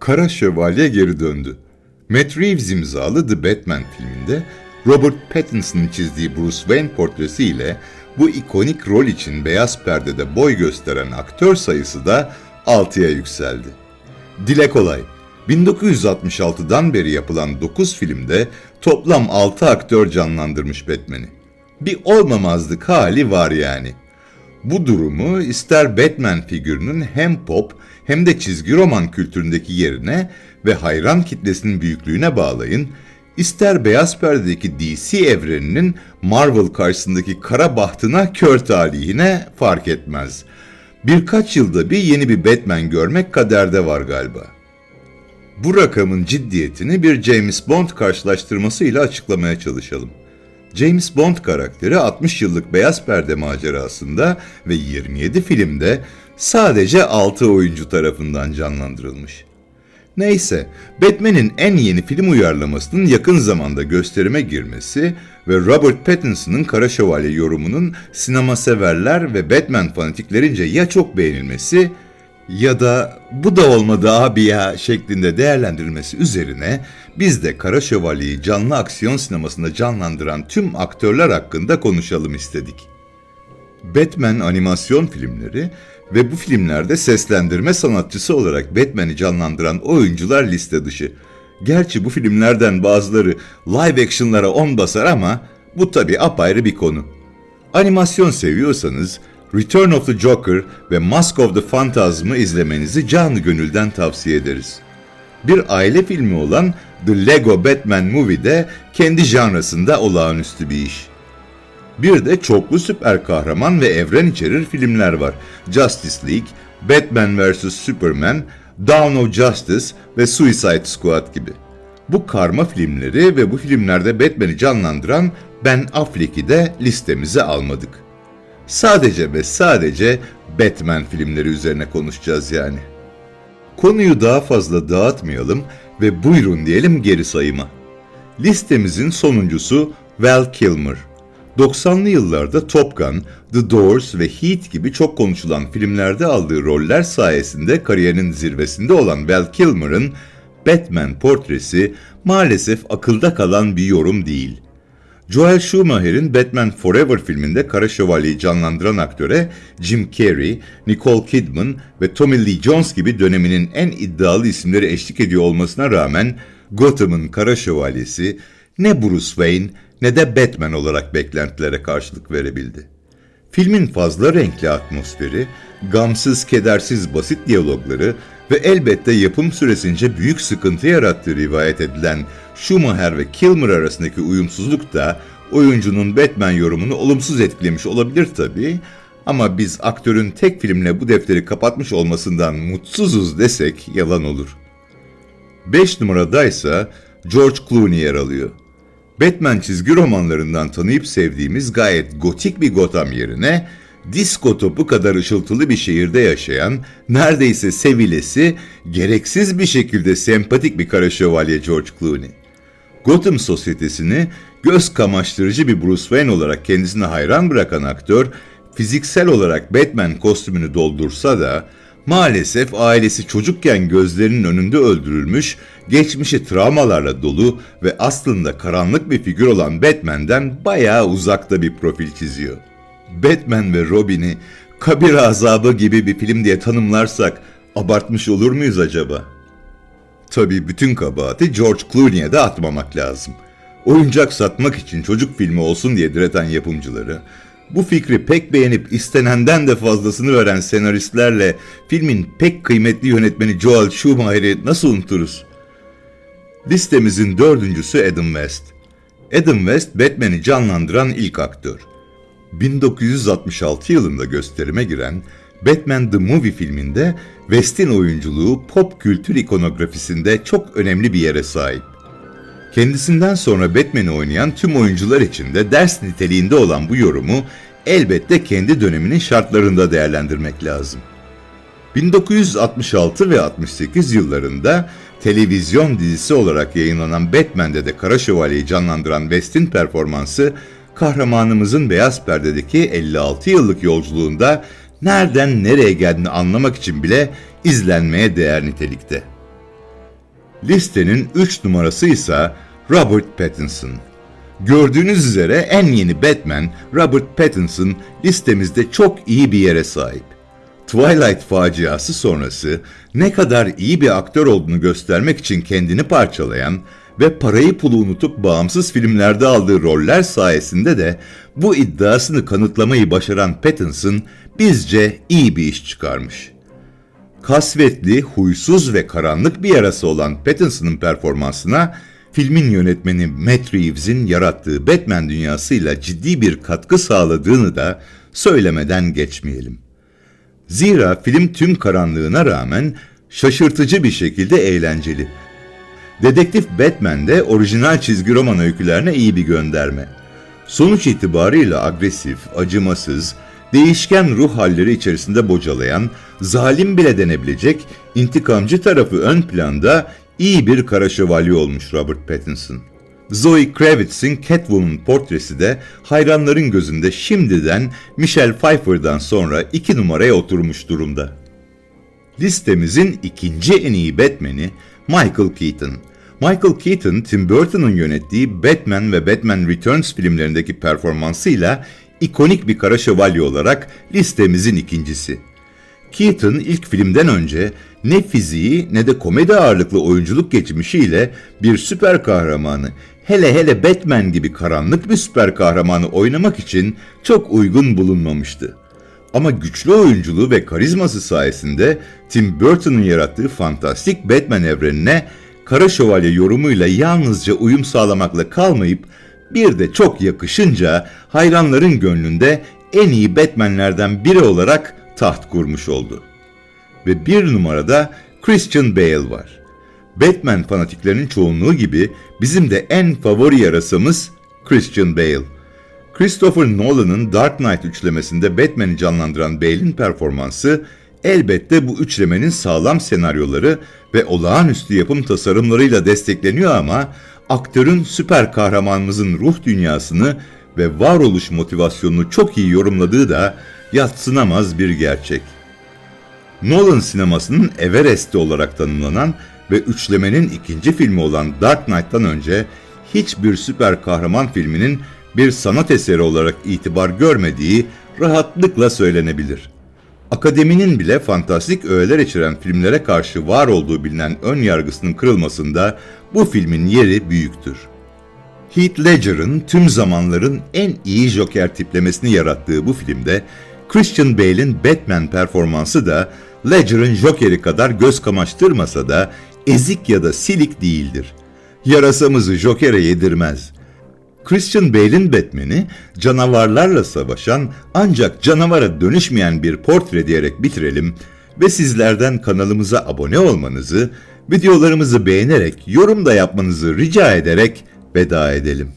Kara Şövalye geri döndü. Matt Reeves imzalı The Batman filminde Robert Pattinson'ın çizdiği Bruce Wayne portresiyle bu ikonik rol için beyaz perdede boy gösteren aktör sayısı da 6'ya yükseldi. Dile kolay. 1966'dan beri yapılan 9 filmde toplam 6 aktör canlandırmış Batman'i. Bir olmamazlık hali var yani. Bu durumu ister Batman figürünün hem pop hem de çizgi roman kültüründeki yerine ve hayran kitlesinin büyüklüğüne bağlayın, ister beyaz perdedeki DC evreninin Marvel karşısındaki kara bahtına kör talihine fark etmez. Birkaç yılda bir yeni bir Batman görmek kaderde var galiba. Bu rakamın ciddiyetini bir James Bond karşılaştırmasıyla açıklamaya çalışalım. James Bond karakteri 60 yıllık beyaz perde macerasında ve 27 filmde sadece 6 oyuncu tarafından canlandırılmış. Neyse, Batman'in en yeni film uyarlamasının yakın zamanda gösterime girmesi ve Robert Pattinson'ın Kara Şövalye yorumunun sinema severler ve Batman fanatiklerince ya çok beğenilmesi ya da bu da olmadı abi ya şeklinde değerlendirilmesi üzerine biz de Kara Şövalye'yi canlı aksiyon sinemasında canlandıran tüm aktörler hakkında konuşalım istedik. Batman animasyon filmleri ve bu filmlerde seslendirme sanatçısı olarak Batman'i canlandıran oyuncular liste dışı. Gerçi bu filmlerden bazıları live action'lara on basar ama bu tabi apayrı bir konu. Animasyon seviyorsanız Return of the Joker ve Mask of the Phantasm'ı izlemenizi canı gönülden tavsiye ederiz. Bir aile filmi olan The Lego Batman Movie de kendi janrasında olağanüstü bir iş. Bir de çoklu süper kahraman ve evren içerir filmler var. Justice League, Batman vs. Superman, Dawn of Justice ve Suicide Squad gibi. Bu karma filmleri ve bu filmlerde Batman'i canlandıran Ben Affleck'i de listemize almadık. Sadece ve sadece Batman filmleri üzerine konuşacağız yani. Konuyu daha fazla dağıtmayalım ve buyurun diyelim geri sayıma. Listemizin sonuncusu Val Kilmer. 90'lı yıllarda Top Gun, The Doors ve Heat gibi çok konuşulan filmlerde aldığı roller sayesinde kariyerinin zirvesinde olan Val Kilmer'ın Batman portresi maalesef akılda kalan bir yorum değil. Joel Schumacher'in Batman Forever filminde Kara Şövalye'yi canlandıran aktöre Jim Carrey, Nicole Kidman ve Tommy Lee Jones gibi döneminin en iddialı isimleri eşlik ediyor olmasına rağmen Gotham'ın Kara Şövalyesi ne Bruce Wayne ne de Batman olarak beklentilere karşılık verebildi. Filmin fazla renkli atmosferi, gamsız kedersiz basit diyalogları ve elbette yapım süresince büyük sıkıntı yarattığı rivayet edilen Schumacher ve Kilmer arasındaki uyumsuzluk da oyuncunun Batman yorumunu olumsuz etkilemiş olabilir tabii ama biz aktörün tek filmle bu defteri kapatmış olmasından mutsuzuz desek yalan olur. 5 numaradaysa George Clooney yer alıyor. Batman çizgi romanlarından tanıyıp sevdiğimiz gayet gotik bir Gotham yerine disko topu kadar ışıltılı bir şehirde yaşayan, neredeyse sevilesi, gereksiz bir şekilde sempatik bir kara şövalye George Clooney. Gotham sosyetesini göz kamaştırıcı bir Bruce Wayne olarak kendisine hayran bırakan aktör, fiziksel olarak Batman kostümünü doldursa da maalesef ailesi çocukken gözlerinin önünde öldürülmüş, geçmişi travmalarla dolu ve aslında karanlık bir figür olan Batman'den bayağı uzakta bir profil çiziyor. Batman ve Robin'i kabir azabı gibi bir film diye tanımlarsak abartmış olur muyuz acaba? Tabii bütün kabahati George Clooney'e de atmamak lazım. Oyuncak satmak için çocuk filmi olsun diye direten yapımcıları, bu fikri pek beğenip istenenden de fazlasını veren senaristlerle filmin pek kıymetli yönetmeni Joel Schumacher'i nasıl unuturuz? Listemizin dördüncüsü Adam West. Adam West Batman'i canlandıran ilk aktör. 1966 yılında gösterime giren Batman The Movie filminde West'in oyunculuğu pop kültür ikonografisinde çok önemli bir yere sahip. Kendisinden sonra Batman'i oynayan tüm oyuncular için de ders niteliğinde olan bu yorumu elbette kendi döneminin şartlarında değerlendirmek lazım. 1966 ve 68 yıllarında televizyon dizisi olarak yayınlanan Batman'de de Kara Şövalye'yi canlandıran West'in performansı kahramanımızın beyaz perdedeki 56 yıllık yolculuğunda nereden nereye geldiğini anlamak için bile izlenmeye değer nitelikte. Listenin 3 numarası ise Robert Pattinson. Gördüğünüz üzere en yeni Batman Robert Pattinson listemizde çok iyi bir yere sahip. Twilight faciası sonrası ne kadar iyi bir aktör olduğunu göstermek için kendini parçalayan ve parayı pulu unutup bağımsız filmlerde aldığı roller sayesinde de bu iddiasını kanıtlamayı başaran Pattinson bizce iyi bir iş çıkarmış. Kasvetli, huysuz ve karanlık bir yarası olan Pattinson'ın performansına filmin yönetmeni Matt Reeves'in yarattığı Batman dünyasıyla ciddi bir katkı sağladığını da söylemeden geçmeyelim. Zira film tüm karanlığına rağmen şaşırtıcı bir şekilde eğlenceli. Dedektif Batman de orijinal çizgi roman öykülerine iyi bir gönderme. Sonuç itibarıyla agresif, acımasız, değişken ruh halleri içerisinde bocalayan, zalim bile denebilecek, intikamcı tarafı ön planda iyi bir kara şövalye olmuş Robert Pattinson. Zoe Kravitz'in Catwoman portresi de hayranların gözünde şimdiden Michelle Pfeiffer'dan sonra iki numaraya oturmuş durumda. Listemizin ikinci en iyi Batman'i Michael Keaton. Michael Keaton, Tim Burton'un yönettiği Batman ve Batman Returns filmlerindeki performansıyla ikonik bir kara şövalye olarak listemizin ikincisi. Keaton ilk filmden önce ne fiziği ne de komedi ağırlıklı oyunculuk geçmişiyle bir süper kahramanı, hele hele Batman gibi karanlık bir süper kahramanı oynamak için çok uygun bulunmamıştı. Ama güçlü oyunculuğu ve karizması sayesinde Tim Burton'un yarattığı fantastik Batman evrenine Kara Şövalye yorumuyla yalnızca uyum sağlamakla kalmayıp bir de çok yakışınca hayranların gönlünde en iyi Batman'lerden biri olarak taht kurmuş oldu. Ve bir numarada Christian Bale var. Batman fanatiklerinin çoğunluğu gibi bizim de en favori yarasamız Christian Bale. Christopher Nolan'ın Dark Knight üçlemesinde Batman'i canlandıran Bale'in performansı elbette bu üçlemenin sağlam senaryoları ve olağanüstü yapım tasarımlarıyla destekleniyor ama aktörün süper kahramanımızın ruh dünyasını ve varoluş motivasyonunu çok iyi yorumladığı da yatsınamaz bir gerçek. Nolan sinemasının Everest'i olarak tanımlanan ve üçlemenin ikinci filmi olan Dark Knight'tan önce hiçbir süper kahraman filminin bir sanat eseri olarak itibar görmediği rahatlıkla söylenebilir. Akademinin bile fantastik öğeler içeren filmlere karşı var olduğu bilinen ön yargısının kırılmasında bu filmin yeri büyüktür. Heath Ledger'ın tüm zamanların en iyi Joker tiplemesini yarattığı bu filmde Christian Bale'in Batman performansı da Ledger'ın Joker'i kadar göz kamaştırmasa da ezik ya da silik değildir. Yarasamızı Joker'e yedirmez. Christian Bale'in Batman'i canavarlarla savaşan ancak canavara dönüşmeyen bir portre diyerek bitirelim ve sizlerden kanalımıza abone olmanızı, videolarımızı beğenerek yorum da yapmanızı rica ederek veda edelim.